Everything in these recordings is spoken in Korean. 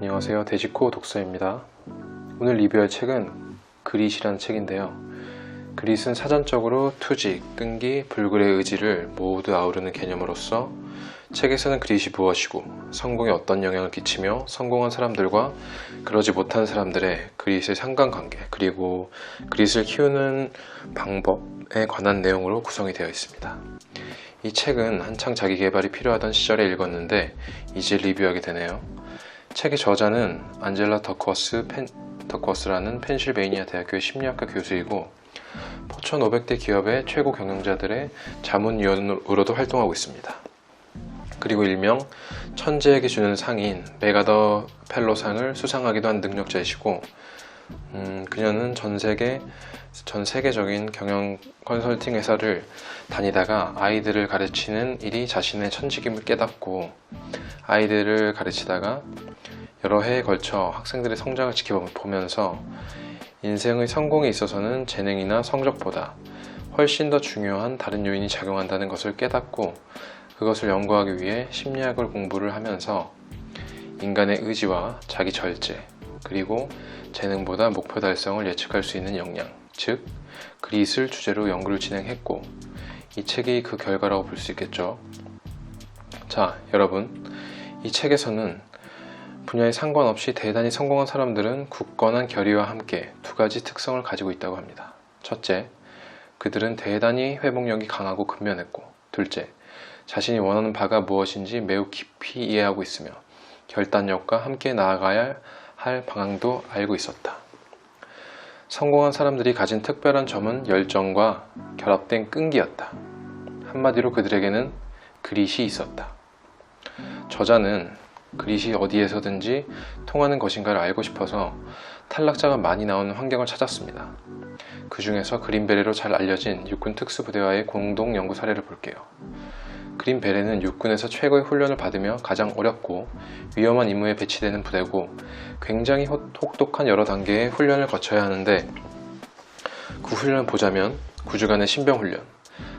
안녕하세요. 데지코 독서입니다. 오늘 리뷰할 책은 그릿이라는 책인데요. 그릿은 사전적으로 투직, 끈기, 불굴의 의지를 모두 아우르는 개념으로서 책에서는 그릿이 무엇이고 성공에 어떤 영향을 끼치며 성공한 사람들과 그러지 못한 사람들의 그릿의 상관관계 그리고 그릿을 키우는 방법에 관한 내용으로 구성이 되어 있습니다. 이 책은 한창 자기 개발이 필요하던 시절에 읽었는데 이제 리뷰하게 되네요. 책의 저자는 안젤라 더커스 펜, 더커스라는 펜실베이니아 대학교의 심리학과 교수이고 포천 500대 기업의 최고 경영자들의 자문위원으로도 활동하고 있습니다. 그리고 일명 천재에게 주는 상인 메가더 펠로상을 수상하기도 한 능력자이시고 음, 그녀는 전 세계 전 세계적인 경영 컨설팅 회사를 다니다가 아이들을 가르치는 일이 자신의 천직임을 깨닫고 아이들을 가르치다가 여러 해에 걸쳐 학생들의 성장을 지켜보면서 인생의 성공에 있어서는 재능이나 성적보다 훨씬 더 중요한 다른 요인이 작용한다는 것을 깨닫고 그것을 연구하기 위해 심리학을 공부를 하면서 인간의 의지와 자기 절제 그리고 재능보다 목표 달성을 예측할 수 있는 역량 즉 그릿을 주제로 연구를 진행했고 이 책이 그 결과라고 볼 수 있겠죠. 자, 여러분. 이 책에서는 분야에 상관없이 대단히 성공한 사람들은 굳건한 결의와 함께 두 가지 특성을 가지고 있다고 합니다. 첫째, 그들은 대단히 회복력이 강하고 근면했고, 둘째, 자신이 원하는 바가 무엇인지 매우 깊이 이해하고 있으며 결단력과 함께 나아가야 할 방향도 알고 있었다. 성공한 사람들이 가진 특별한 점은 열정과 결합된 끈기였다. 한마디로 그들에게는 그릿이 있었다. 저자는 그릿이 어디에서든지 통하는 것인가를 알고 싶어서 탈락자가 많이 나오는 환경을 찾았습니다. 그 중에서 그린베레로 잘 알려진 육군 특수부대와의 공동 연구 사례를 볼게요. 그린 베레는 육군에서 최고의 훈련을 받으며 가장 어렵고 위험한 임무에 배치되는 부대고 굉장히 혹- 혹독한 여러 단계의 훈련을 거쳐야 하는데 그 훈련을 보자면 9주간의 신병훈련,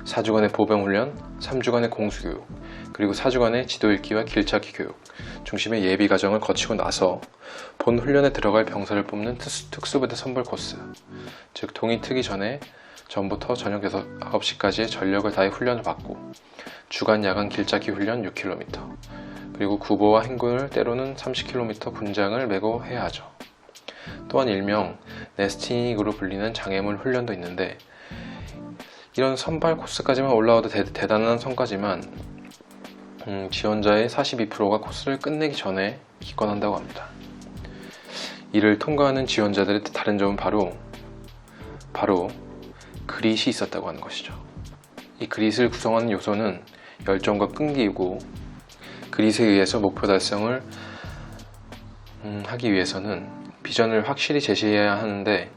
4주간의 보병훈련, 3주간의 공수교육, 그리고 4주간의 지도읽기와 길찾기 교육 중심의 예비 과정을 거치고 나서 본 훈련에 들어갈 병사를 뽑는 특수- 특수부대 선발 코스 즉 동이 트기 전에 전부터 저녁 9시까지의 전력을 다해 훈련을 받고 주간 야간 길찾기 훈련 6km 그리고 구보와 행군을 때로는 30km 분장을 메고 해야 하죠. 또한 일명 네스팅으로 불리는 장애물 훈련도 있는데 이런 선발 코스까지만 올라와도 대, 대단한 성과지만 음, 지원자의 42%가 코스를 끝내기 전에 기권한다고 합니다. 이를 통과하는 지원자들의 다른 점은 바로 바로 그릿이 있었다고 하는 것이죠. 이 그릿을 구성하는 요소는 열정과 끈기이고 그릿에 의해서 목표 달성을 음, 하기 위해서는 비전을 확실히 제시해야 하는데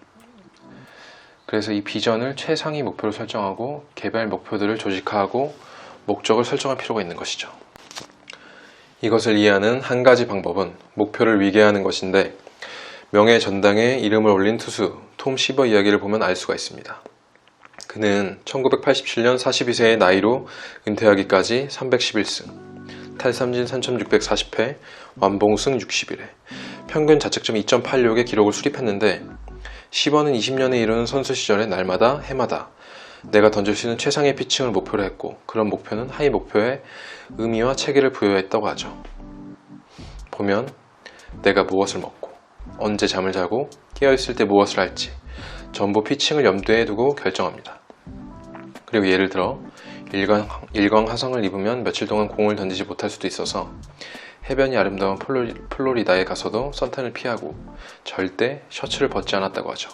그래서 이 비전을 최상위 목표로 설정하고 개발 목표들을 조직화하고 목적을 설정할 필요가 있는 것이죠. 이것을 이해하는 한 가지 방법은 목표를 위계하는 것인데 명예 전당에 이름을 올린 투수 톰 시버 이야기를 보면 알 수가 있습니다. 그는 1987년 42세의 나이로 은퇴하기까지 311승, 탈삼진 3640회, 완봉승 61회, 평균 자책점 2.86의 기록을 수립했는데 10원은 20년에 이르는 선수 시절에 날마다 해마다 내가 던질 수 있는 최상의 피칭을 목표로 했고 그런 목표는 하위 목표에 의미와 체계를 부여했다고 하죠. 보면 내가 무엇을 먹고 언제 잠을 자고 깨어있을 때 무엇을 할지 전부 피칭을 염두에 두고 결정합니다. 그리고 예를 들어 일광, 일광 화성을 입으면 며칠 동안 공을 던지지 못할 수도 있어서 해변이 아름다운 플로리, 플로리다에 가서도 선탄을 피하고 절대 셔츠를 벗지 않았다고 하죠.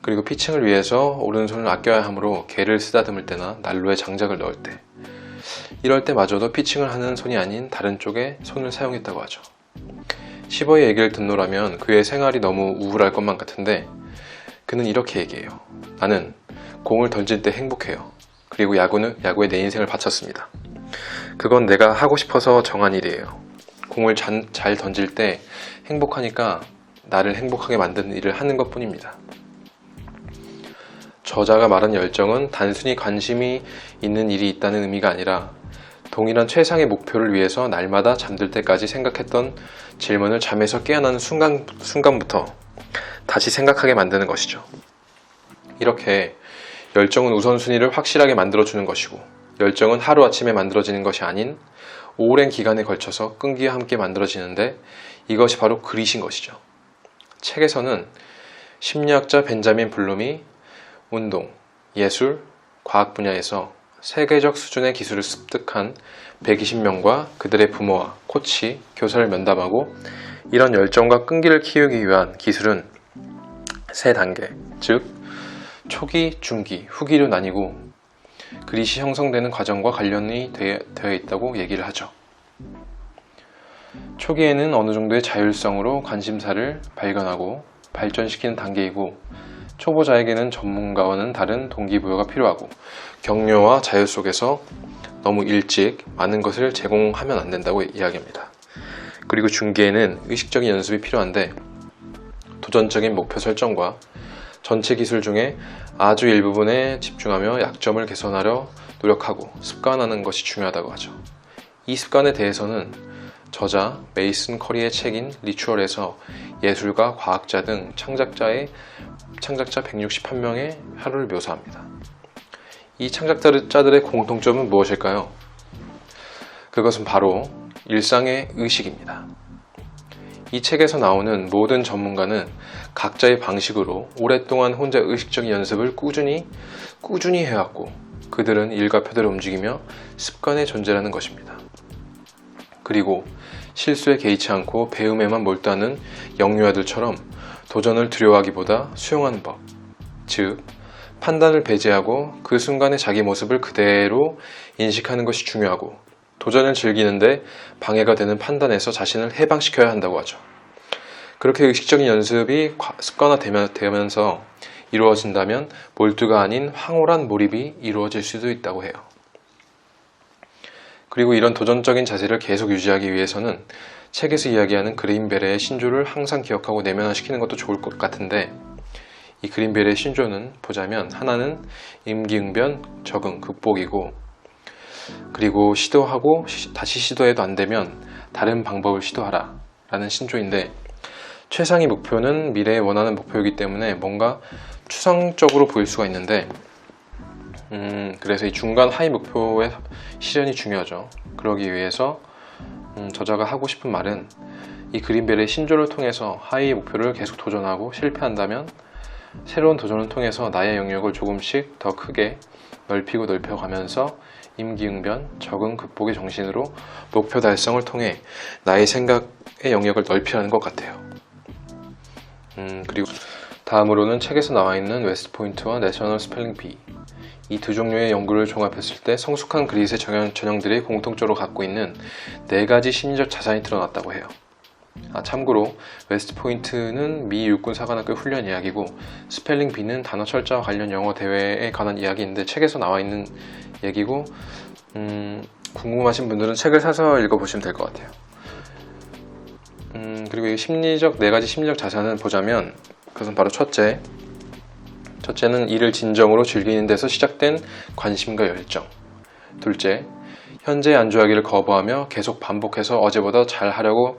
그리고 피칭을 위해서 오른손을 아껴야 하므로 개를 쓰다듬을 때나 난로에 장작을 넣을 때 이럴 때마저도 피칭을 하는 손이 아닌 다른 쪽에 손을 사용했다고 하죠. 시버의 얘기를 듣노라면 그의 생활이 너무 우울할 것만 같은데 그는 이렇게 얘기해요. 나는 공을 던질 때 행복해요. 그리고 야구는 야구에 내 인생을 바쳤습니다. 그건 내가 하고 싶어서 정한 일이에요. 공을 잔- 잘 던질 때 행복하니까 나를 행복하게 만드는 일을 하는 것 뿐입니다. 저자가 말한 열정은 단순히 관심이 있는 일이 있다는 의미가 아니라 동일한 최상의 목표를 위해서 날마다 잠들 때까지 생각했던 질문을 잠에서 깨어나는 순간, 순간부터 다시 생각하게 만드는 것이죠. 이렇게 열정은 우선순위를 확실하게 만들어주는 것이고, 열정은 하루아침에 만들어지는 것이 아닌 오랜 기간에 걸쳐서 끈기와 함께 만들어지는데 이것이 바로 그릿인 것이죠. 책에서는 심리학자 벤자민 블룸이 운동, 예술, 과학 분야에서 세계적 수준의 기술을 습득한 120명과 그들의 부모와 코치, 교사를 면담하고 이런 열정과 끈기를 키우기 위한 기술은 세 단계, 즉 초기, 중기, 후기로 나뉘고 그릿이 형성되는 과정과 관련이 되- 되어 있다고 얘기를 하죠. 초기에는 어느 정도의 자율성으로 관심사를 발견하고 발전시키는 단계이고 초보자에게는 전문가와는 다른 동기부여가 필요하고 격려와 자유 속에서 너무 일찍 많은 것을 제공하면 안 된다고 이야기합니다. 그리고 중기에는 의식적인 연습이 필요한데 도전적인 목표 설정과 전체 기술 중에 아주 일부분에 집중하며 약점을 개선하려 노력하고 습관하는 것이 중요하다고 하죠. 이 습관에 대해서는 저자 메이슨 커리의 책인 리추얼에서 예술가, 과학자 등 창작자의 창작자 161명의 하루를 묘사합니다. 이 창작자들의 공통점은 무엇일까요? 그것은 바로 일상의 의식입니다. 이 책에서 나오는 모든 전문가는 각자의 방식으로 오랫동안 혼자 의식적인 연습을 꾸준히 꾸준히 해왔고 그들은 일과 표대로 움직이며 습관의 존재라는 것입니다. 그리고 실수에 개의치 않고 배움에만 몰두하는 영유아들처럼 도전을 두려워하기보다 수용하는 법, 즉 판단을 배제하고 그 순간의 자기 모습을 그대로 인식하는 것이 중요하고 도전을 즐기는데 방해가 되는 판단에서 자신을 해방시켜야 한다고 하죠. 그렇게 의식적인 연습이 과- 습관화되면서 이루어진다면 몰두가 아닌 황홀한 몰입이 이루어질 수도 있다고 해요. 그리고 이런 도전적인 자세를 계속 유지하기 위해서는 책에서 이야기하는 그린베레의 신조를 항상 기억하고 내면화시키는 것도 좋을 것 같은데 이 그린베레의 신조는 보자면 하나는 임기응변, 적응, 극복이고 그리고 시도하고 시- 다시 시도해도 안 되면 다른 방법을 시도하라 라는 신조인데 최상의 목표는 미래에 원하는 목표이기 때문에 뭔가 추상적으로 보일 수가 있는데 음, 그래서 이 중간 하위 목표의 실현이 중요하죠. 그러기 위해서 음, 저자가 하고 싶은 말은 이 그린벨의 신조를 통해서 하위 목표를 계속 도전하고 실패한다면 새로운 도전을 통해서 나의 영역을 조금씩 더 크게 넓히고 넓혀가면서 임기응변, 적응, 극복의 정신으로 목표 달성을 통해 나의 생각의 영역을 넓히라는 것 같아요. 음, 그리고 다음으로는 책에서 나와 있는 웨스트포인트와 내셔널 스펠링 비. 이 두 종류의 연구를 종합했을 때 성숙한 그릿의 전형, 전형들이 공통적으로 갖고 있는 네 가지 심리적 자산이 드러났다고 해요. 아, 참고로 웨스트포인트는 미 육군 사관학교 훈련 이야기고 스펠링 비는 단어 철자와 관련 영어 대회에 관한 이야기인데 책에서 나와 있는 얘기고 음, 궁금하신 분들은 책을 사서 읽어보시면 될 것 같아요. 음, 그리고 이 심리적 네 가지 심리적 자산을 보자면 그것은 바로 첫째, 첫째는 일을 진정으로 즐기는 데서 시작된 관심과 열정. 둘째, 현재 안주하기를 거부하며 계속 반복해서 어제보다 잘 하려고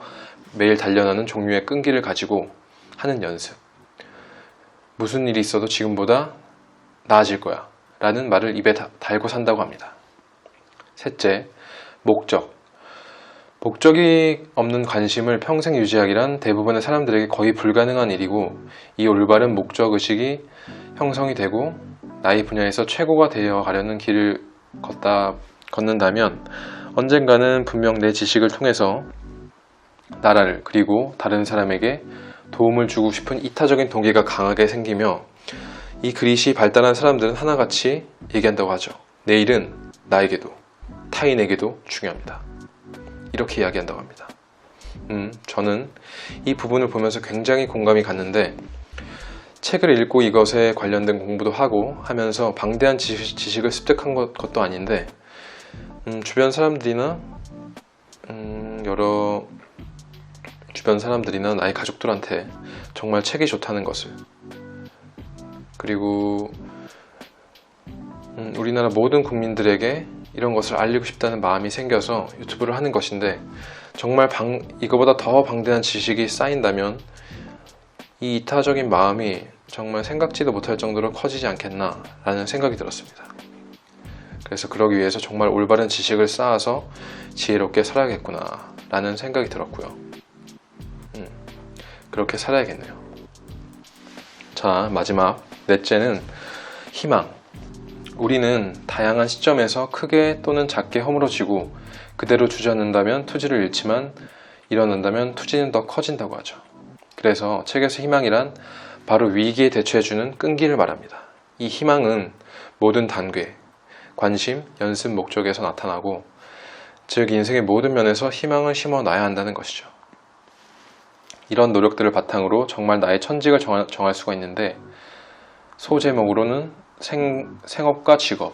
매일 단련하는 종류의 끈기를 가지고 하는 연습. 무슨 일이 있어도 지금보다 나아질 거야. 라는 말을 입에 다- 달고 산다고 합니다. 셋째, 목적. 목적이 없는 관심을 평생 유지하기란 대부분의 사람들에게 거의 불가능한 일이고 이 올바른 목적 의식이 형성이 되고 나의 분야에서 최고가 되어 가려는 길을 걷다 걷는다면 언젠가는 분명 내 지식을 통해서 나라를 그리고 다른 사람에게 도움을 주고 싶은 이타적인 동기가 강하게 생기며 이 그릿이 발달한 사람들은 하나같이 얘기한다고 하죠. 내일은 나에게도 타인에게도 중요합니다. 이렇게 이야기한다고 합니다. 음, 저는 이 부분을 보면서 굉장히 공감이 갔는데 책을 읽고 이것에 관련된 공부도 하고 하면서 방대한 지식, 을 습득한 것, 것도 아닌데 음, 주변 사람들이나 음, 여러 주변 사람들이나 나의 가족들한테 정말 책이 좋다는 것을 그리고 음, 우리나라 모든 국민들에게 이런 것을 알리고 싶다는 마음이 생겨서 유튜브를 하는 것인데 정말 방, 이거보다 더 방대한 지식이 쌓인다면 이 이타적인 마음이 정말 생각지도 못할 정도로 커지지 않겠나라는 생각이 들었습니다. 그래서 그러기 위해서 정말 올바른 지식을 쌓아서 지혜롭게 살아야겠구나라는 생각이 들었고요. 음, 그렇게 살아야겠네요. 자, 마지막 넷째는 희망. 우리는 다양한 시점에서 크게 또는 작게 허물어지고 그대로 주저앉는다면 투지를 잃지만 일어난다면 투지는 더 커진다고 하죠. 그래서 책에서 희망이란 바로 위기에 대처해주는 끈기를 말합니다. 이 희망은 모든 단계, 관심, 연습 목적에서 나타나고 즉 인생의 모든 면에서 희망을 심어 놔야 한다는 것이죠. 이런 노력들을 바탕으로 정말 나의 천직을 정할, 정할 수가 있는데 소제목으로는 생, 생업과 직업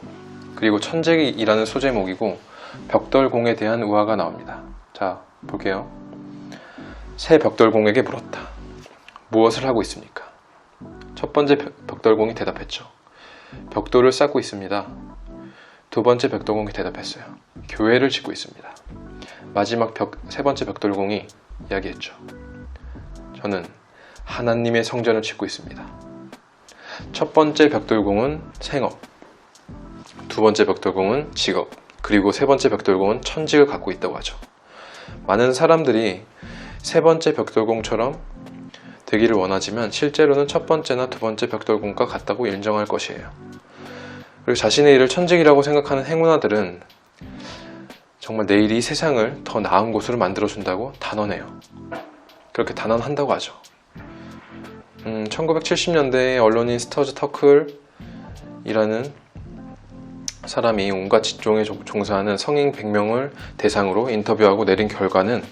그리고 천직이라는 소제목이고 벽돌공에 대한 우화가 나옵니다. 자 볼게요. 새 벽돌공에게 물었다. 무엇을 하고 있습니까? 첫 번째 벽- 벽돌공이 대답했죠. 벽돌을 쌓고 있습니다. 두 번째 벽돌공이 대답했어요. 교회를 짓고 있습니다. 마지막 벽, 세 번째 벽돌공이 이야기했죠. 저는 하나님의 성전을 짓고 있습니다. 첫 번째 벽돌공은 생업, 두 번째 벽돌공은 직업, 그리고 세 번째 벽돌공은 천직을 갖고 있다고 하죠. 많은 사람들이 세 번째 벽돌공처럼 되기를 원하지만 실제로는 첫 번째나 두 번째 벽돌공과 같다고 인정할 것이에요. 그리고 자신의 일을 천직이라고 생각하는 행운아들은 정말 내일이 세상을 더 나은 곳으로 만들어준다고 단언해요. 그렇게 단언한다고 하죠. 음, 1970년대에 언론인 스터즈 터클이라는 사람이 온갖 직종에 종- 종사하는 성인 100명을 대상으로 인터뷰하고 내린 결과는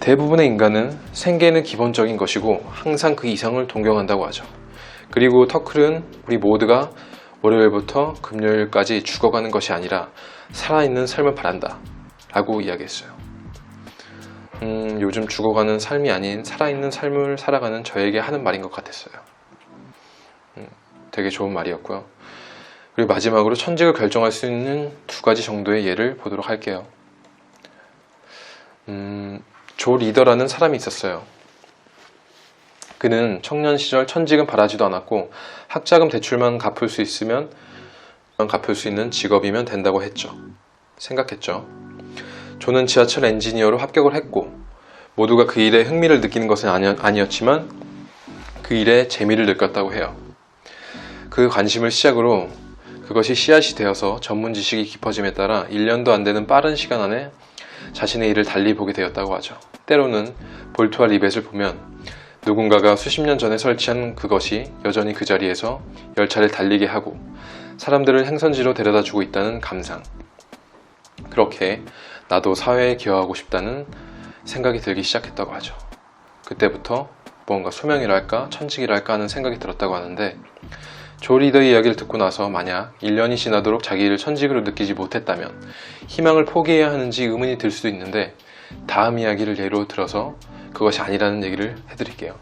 대부분의 인간은 생계는 기본적인 것이고 항상 그 이상을 동경한다고 하죠. 그리고 터클은 우리 모두가 월요일부터 금요일까지 죽어가는 것이 아니라 살아있는 삶을 바란다 라고 이야기했어요. 음, 요즘 죽어가는 삶이 아닌 살아있는 삶을 살아가는 저에게 하는 말인 것 같았어요. 음, 되게 좋은 말이었고요. 그리고 마지막으로 천직을 결정할 수 있는 두 가지 정도의 예를 보도록 할게요. 음, 조 리더라는 사람이 있었어요. 그는 청년 시절 천직은 바라지도 않았고 학자금 대출만 갚을 수 있으면 갚을 수 있는 직업이면 된다고 했죠. 생각했죠. 조는 지하철 엔지니어로 합격을 했고 모두가 그 일에 흥미를 느끼는 것은 아니, 아니었지만 그 일에 재미를 느꼈다고 해요. 그 관심을 시작으로 그것이 씨앗이 되어서 전문 지식이 깊어짐에 따라 1년도 안 되는 빠른 시간 안에 자신의 일을 달리 보게 되었다고 하죠. 때로는 볼트와 리벳을 보면 누군가가 수십 년 전에 설치한 그것이 여전히 그 자리에서 열차를 달리게 하고 사람들을 행선지로 데려다 주고 있다는 감상. 그렇게 나도 사회에 기여하고 싶다는 생각이 들기 시작했다고 하죠. 그때부터 뭔가 소명이랄까 천직이랄까 하는 생각이 들었다고 하는데 조 리더의 이야기를 듣고 나서 만약 1년이 지나도록 자기 일을 천직으로 느끼지 못했다면 희망을 포기해야 하는지 의문이 들 수도 있는데 다음 이야기를 예로 들어서 그것이 아니라는 얘기를 해드릴게요.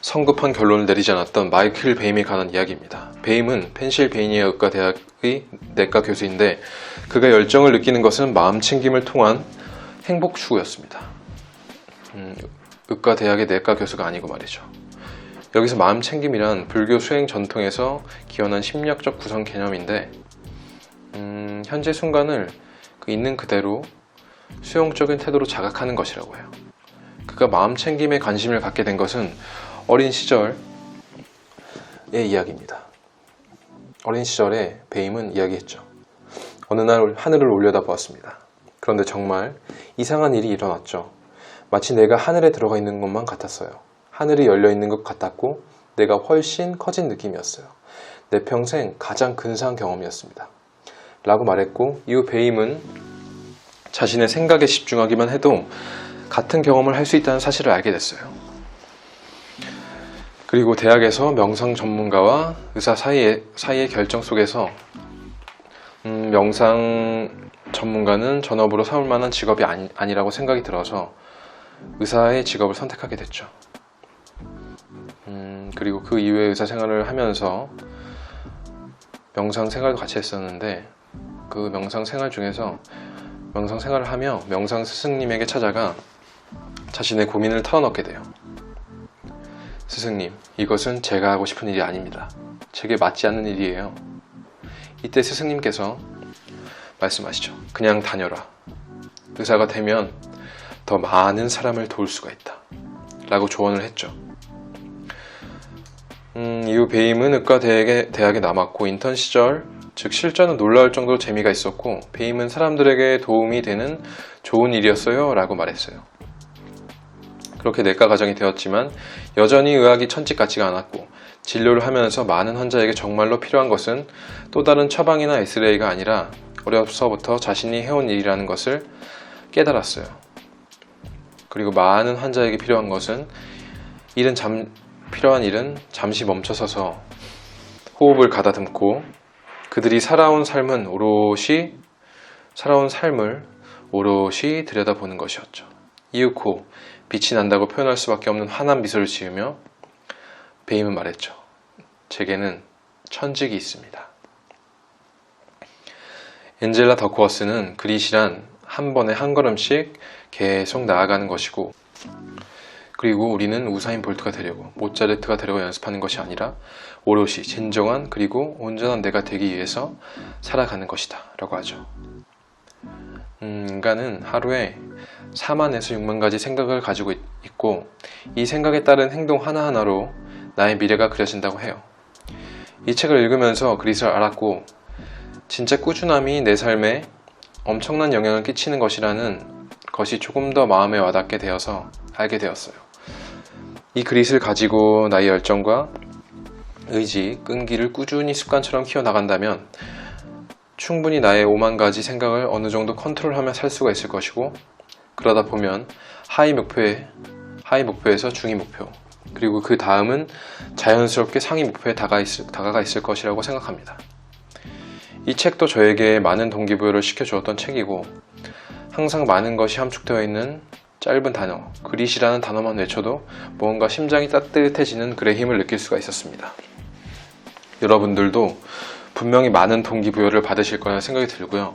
성급한 결론을 내리지 않았던 마이클 베임에 관한 이야기입니다. 베임은 펜실베이니아 의과 대학의 내과 교수인데 그가 열정을 느끼는 것은 마음 챙김을 통한 행복 추구였습니다. 음, 의과 대학의 내과 교수가 아니고 말이죠. 여기서 마음 챙김이란 불교 수행 전통에서 기원한 심리학적 구성 개념인데 음, 현재 순간을 그 있는 그대로 수용적인 태도로 자각하는 것이라고 해요. 그가 마음 챙김에 관심을 갖게 된 것은 어린 시절의 이야기입니다. 어린 시절에 베임은 이야기했죠. 어느 날 하늘을 올려다 보았습니다. 그런데 정말 이상한 일이 일어났죠. 마치 내가 하늘에 들어가 있는 것만 같았어요. 하늘이 열려 있는 것 같았고 내가 훨씬 커진 느낌이었어요. 내 평생 가장 근사한 경험이었습니다. 라고 말했고 이후 베임은 자신의 생각에 집중하기만 해도 같은 경험을 할 수 있다는 사실을 알게 됐어요. 그리고 대학에서 명상 전문가와 의사 사이의, 사이의 결정 속에서 음, 명상 전문가는 전업으로 삼을 만한 직업이 아니, 아니라고 생각이 들어서 의사의 직업을 선택하게 됐죠. 음, 그리고 그 이후에 의사 생활을 하면서 명상 생활도 같이 했었는데 그 명상 생활 중에서 명상 생활을 하며 명상 스승님에게 찾아가 자신의 고민을 털어놓게 돼요. 스승님, 이것은 제가 하고 싶은 일이 아닙니다. 제게 맞지 않는 일이에요. 이때 스승님께서 말씀하시죠. 그냥 다녀라. 의사가 되면 더 많은 사람을 도울 수가 있다. 라고 조언을 했죠. 음, 이후 베임은 의과 대학에, 남았고 인턴 시절, 즉 실전은 놀라울 정도로 재미가 있었고 베임은 사람들에게 도움이 되는 좋은 일이었어요 라고 말했어요. 그렇게 내과 과정이 되었지만 여전히 의학이 천직 같지가 않았고 진료를 하면서 많은 환자에게 정말로 필요한 것은 또 다른 처방이나 S레이가 아니라 어려서부터 자신이 해온 일이라는 것을 깨달았어요. 그리고 많은 환자에게 필요한 것은 일은 잠, 필요한 일은 잠시 멈춰서서 호흡을 가다듬고 그들이 살아온 삶은 오롯이 살아온 삶을 오롯이 들여다보는 것이었죠. 이윽고 빛이 난다고 표현할 수밖에 없는 환한 미소를 지으며 베임은 말했죠. 제게는 천직이 있습니다. 엔젤라 더코어스는 그릿이란 한 번에 한 걸음씩 계속 나아가는 것이고 그리고 우리는 우사인 볼트가 되려고 모차르트가 되려고 연습하는 것이 아니라 오롯이 진정한 그리고 온전한 내가 되기 위해서 살아가는 것이다 라고 하죠. 음, 인간은 하루에 4만에서 6만 가지 생각을 가지고 있- 있고 이 생각에 따른 행동 하나하나로 나의 미래가 그려진다고 해요. 이 책을 읽으면서 그릿을 알았고 진짜 꾸준함이 내 삶에 엄청난 영향을 끼치는 것이라는 것이 조금 더 마음에 와닿게 되어서 알게 되었어요. 이 그릿을 가지고 나의 열정과 의지, 끈기를 꾸준히 습관처럼 키워나간다면 충분히 나의 오만 가지 생각을 어느 정도 컨트롤하며 살 수가 있을 것이고 그러다 보면 하위 목표에 하위 목표에서 중위 목표 그리고 그 다음은 자연스럽게 상위 목표에 다가 있을, 다가가 있을 것이라고 생각합니다. 이 책도 저에게 많은 동기부여를 시켜주었던 책이고 항상 많은 것이 함축되어 있는 짧은 단어 그릿이라는 단어만 외쳐도 무언가 심장이 따뜻해지는 글의 힘을 느낄 수가 있었습니다. 여러분들도 분명히 많은 동기부여를 받으실 거라는 생각이 들고요.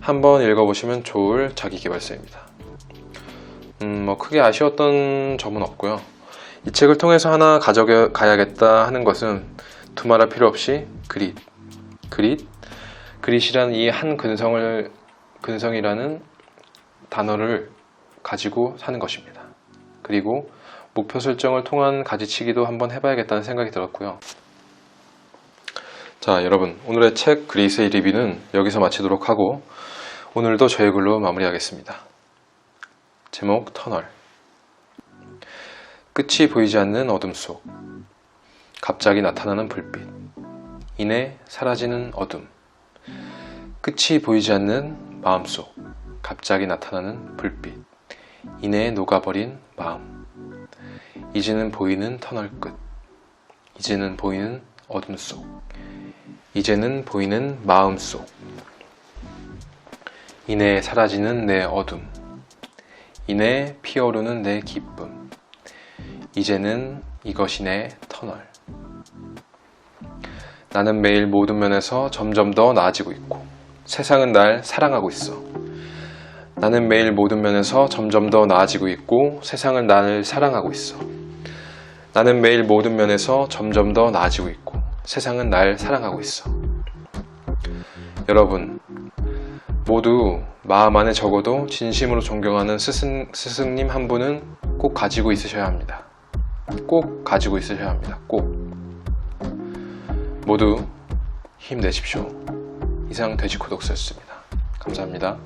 한번 읽어보시면 좋을 자기계발서입니다. 음, 뭐 크게 아쉬웠던 점은 없고요. 이 책을 통해서 하나 가져가야겠다 하는 것은 두말할 필요 없이 그릿, 그릿, 그릿이라는 이한 근성을 근성이라는 단어를 가지고 사는 것입니다. 그리고 목표 설정을 통한 가지치기도 한번 해봐야겠다는 생각이 들었고요. 자, 여러분, 오늘의 책 그리스의 리뷰는 여기서 마치도록 하고 오늘도 저의 글로 마무리하겠습니다. 제목 터널. 끝이 보이지 않는 어둠 속 갑자기 나타나는 불빛 이내 사라지는 어둠 끝이 보이지 않는 마음 속 갑자기 나타나는 불빛 이내에 녹아버린 마음. 이제는 보이는 터널 끝. 이제는 보이는 어둠 속 이제는 보이는 마음 속. 이내 사라지는 내 어둠. 이내 피어오르는 내 기쁨. 이제는 이것이 내 터널. 나는 매일 모든 면에서 점점 더 나아지고 있고 세상은 날 사랑하고 있어. 나는 매일 모든 면에서 점점 더 나아지고 있고 세상은 나를 사랑하고 있어. 나는 매일 모든 면에서 점점 더 나아지고 있고 세상은 날 사랑하고 있어 여러분 모두 마음 안에 적어도 진심으로 존경하는 스승, 스승님 한 분은 꼭 가지고 있으셔야 합니다. 꼭 가지고 있으셔야 합니다. 꼭. 모두 힘내십시오. 이상 돼지코독스였습니다. 감사합니다.